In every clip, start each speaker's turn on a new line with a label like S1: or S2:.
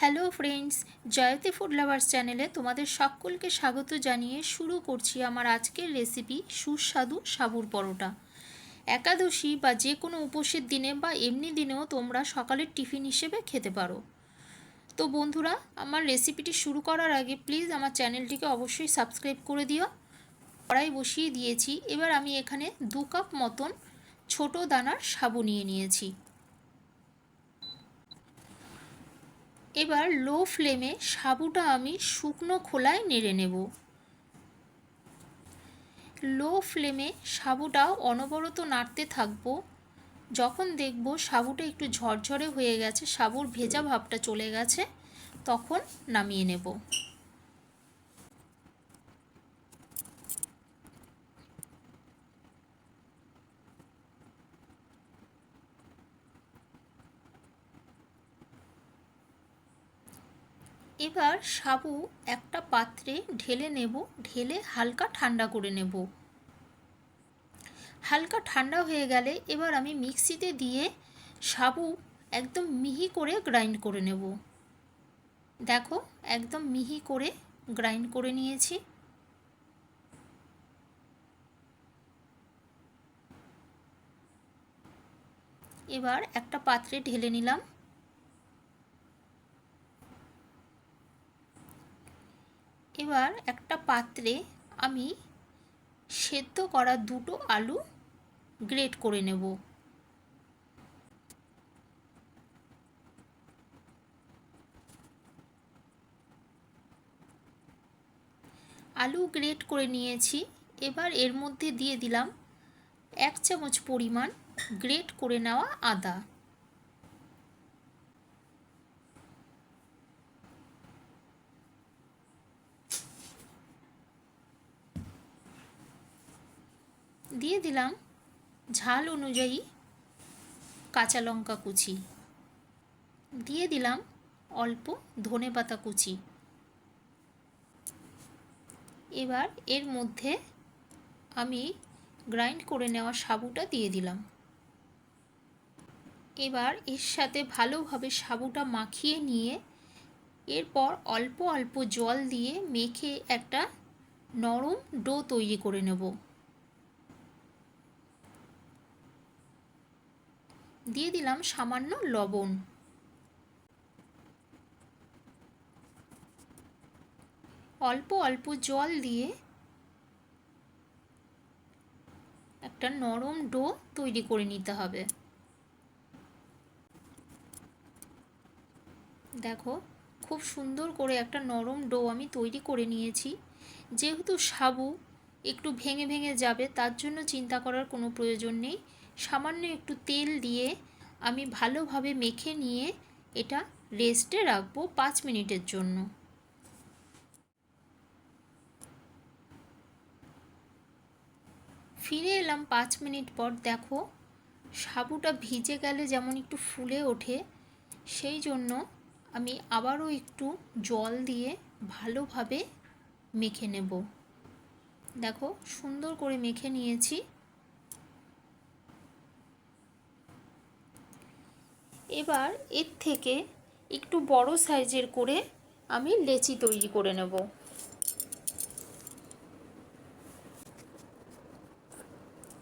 S1: Hello friends Jayati food lovers চ্যানেলে তোমাদের সকলকে স্বাগত জানিয়ে শুরু করছি আমার আজকের রেসিপি সুস্বাদু সাবুর পরোটা। একাদশী বা যে কোনো উপোসের দিনে বা এমনি দিনেও তোমরা সকালের টিফিন হিসেবে খেতে পারো। তো বন্ধুরা, আমার রেসিপিটি শুরু করার আগে প্লিজ আমার চ্যানেলটিকে অবশ্যই সাবস্ক্রাইব করে দিও। কড়াই বসিয়ে দিয়েছি, এবার আমি এখানে দু কাপ মতন ছোট দানার সাবু নিয়ে নিয়েছি। এবার লো ফ্লেমে সাবুটা আমি শুকনো খোলায় নেড়ে নেব। লো ফ্লেমে সাবুটা অনবরত নাড়তে থাকব। যখন দেখব সাবুটা একটু ঝরঝরে হয়ে গেছে, সাবুর ভেজা ভাবটা চলে গেছে, তখন নামিয়ে নেব। এবার সাবু একটা পাত্রে ঢেলে নেব, ঢেলে হালকা ঠান্ডা করে নেব। হালকা ঠান্ডা হয়ে গেলে এবার আমি মিক্সিতে দিয়ে সাবু একদম মিহি করে গ্রাইন্ড করে নেব। দেখো, একদম মিহি করে গ্রাইন্ড করে নিয়েছি। এবার একটা পাত্রে ঢেলে নিলাম। এবার একটা পাত্রে আমি সেদ্ধ করা দুটো আলু গ্রেট করে নেব। আলু গ্রেট করে নিয়েছি। এবার এর মধ্যে দিয়ে দিলাম এক চামচ পরিমাণ গ্রেট করে নেওয়া আদা। দিয়ে দিলাম ঝাল অনুযায়ী কাঁচা লঙ্কা কুচি। দিয়ে দিলাম অল্প ধনে পাতা কুচি। এবার এর মধ্যে আমি গ্রাইন্ড করে নেওয়া সাবুটা দিয়ে দিলাম। এবার এর সাথে ভালোভাবে সাবুটা মাখিয়ে নিয়ে এরপর অল্প অল্প জল দিয়ে মেখে একটা নরম ডো তৈরি করে নেব। দিয়ে দিলাম সামান্য লবণ। অল্প অল্প জল দিয়ে একটা নরম ডো তৈরি করে নিতে হবে। দেখো, খুব সুন্দর করে একটা নরম ডো আমি তৈরি করে নিয়েছি। যেহেতু সাবু একটু ভেঙে ভেঙে যাবে, তার জন্য চিন্তা করার কোনো প্রয়োজন নেই। সামান্য একটু তেল দিয়ে আমি ভালোভাবে মেখে নিয়ে এটা রেস্টে রাখব পাঁচ মিনিটের জন্য। ফিরে এলাম পাঁচ মিনিট পর দেখো সাবুটা ভিজে গেলে যেমন একটু ফুলে ওঠে, সেই জন্য আমি আবারও একটু জল দিয়ে ভালোভাবে মেখে নেব। দেখো সুন্দর করে মেখে নিয়েছি। এবার এর থেকে একটু বড় সাইজের করে আমি লেচি তৈরি করে নেব।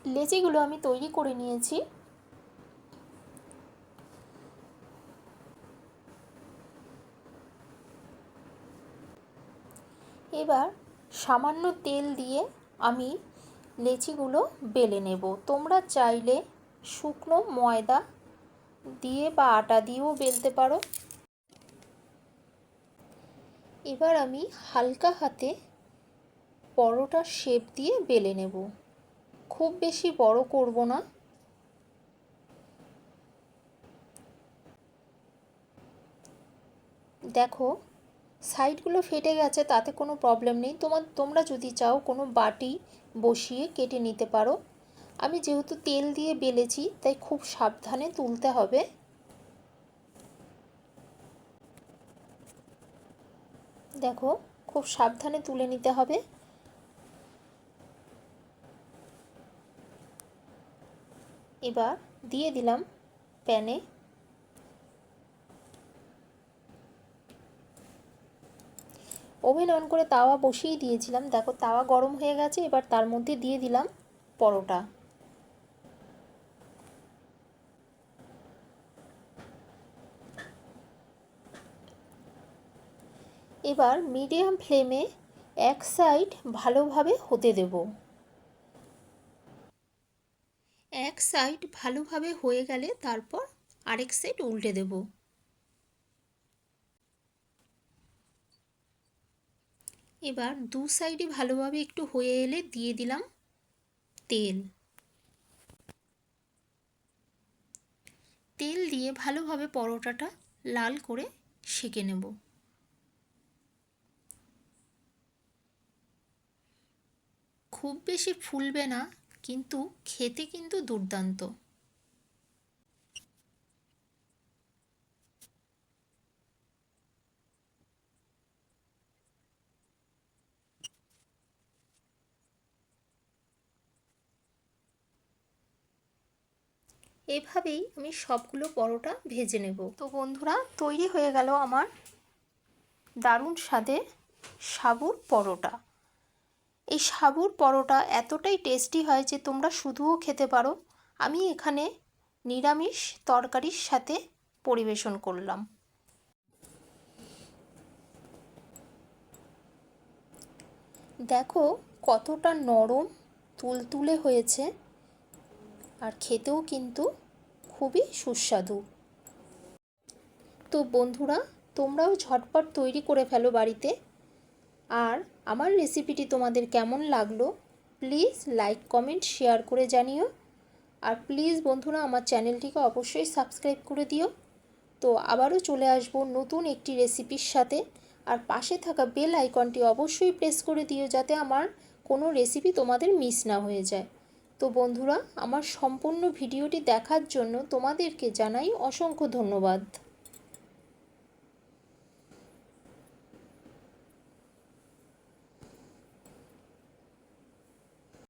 S1: লেচিগুলো আমি তৈরি করে নিয়েছি। এবার সামান্য তেল দিয়ে আমি লেচিগুলো বেলে নেব। তোমরা চাইলে শুকনো ময়দা দিয়ে বা আটা দিয়েও বেলতে পারো। এবার আমি হালকা হাতে পরোটার শেপ দিয়ে বেলে নেব। খুব বেশি বড় করব না। দেখো সাইডগুলো ফেটে গেছে, তাতে কোনো প্রবলেম নেই। তোমার তোমরা যদি চাও কোনো বাটি বসিয়ে কেটে নিতে পারো। আমি যেহেতু তেল দিয়ে বেলেছি, তাই খুব সাবধানে তুলতে হবে। দেখো, খুব সাবধানে তুলে নিতে হবে। এবার দিয়ে দিলাম প্যানে। ওভেন অন করে তাওয়া বসিয়ে দিয়েছিলাম। দেখো, তাওয়া গরম হয়ে গেছে, এবার তার মধ্যে দিয়ে দিলাম পরোটা। এবার মিডিয়াম ফ্লেমে এক সাইড ভালোভাবে হতে দেব। এক সাইড ভালোভাবে হয়ে গেলে তারপর আরেক সাইড উল্টে দেব। এবার দু সাইডে ভালোভাবে একটু হয়ে এলে দিয়ে দিলাম তেল। তেল দিয়ে ভালোভাবে পরোটাটা লাল করে সেঁকে নেব। খুব বেশি ফুলবে না, কিন্তু খেতে কিন্তু দুর্দান্ত। এভাবেই আমি সবগুলো পরোটা ভেজে নেব। তো বন্ধুরা, তৈরি হয়ে গেল আমার দারুণ স্বাদে সাবুর পরোটা। এই সাবুর পরোটা এতটাই টেস্টি হয় যে তোমরা শুধুও খেতে পারো। আমি এখানে নিরামিষ তরকারির সাথে পরিবেশন করলাম। দেখো কতটা নরম, তুলতুলে হয়েছে। আর খেতেও কিন্তু খুবই সুস্বাদু। তো বন্ধুরা, তোমরাও ঝটপট তৈরি করে ফেলো বাড়িতে। আর আমার রেসিপিটি তোমাদের কেমন লাগল প্লিজ লাইক কমেন্ট শেয়ার করে জানিও। আর প্লিজ বন্ধুরা, আমার চ্যানেলটিকে অবশ্যই সাবস্ক্রাইব করে দিও। তো আবারও চলে আসব নতুন একটি রেসিপির সাথে। আর পাশে থাকা বেল আইকনটি অবশ্যই প্রেস করে দিও যাতে আমার কোনো রেসিপি তোমাদের মিস না হয়ে যায়। তো বন্ধুরা, আমার সম্পূর্ণ ভিডিওটি দেখার জন্য তোমাদেরকে জানাই অসংখ্য ধন্যবাদ।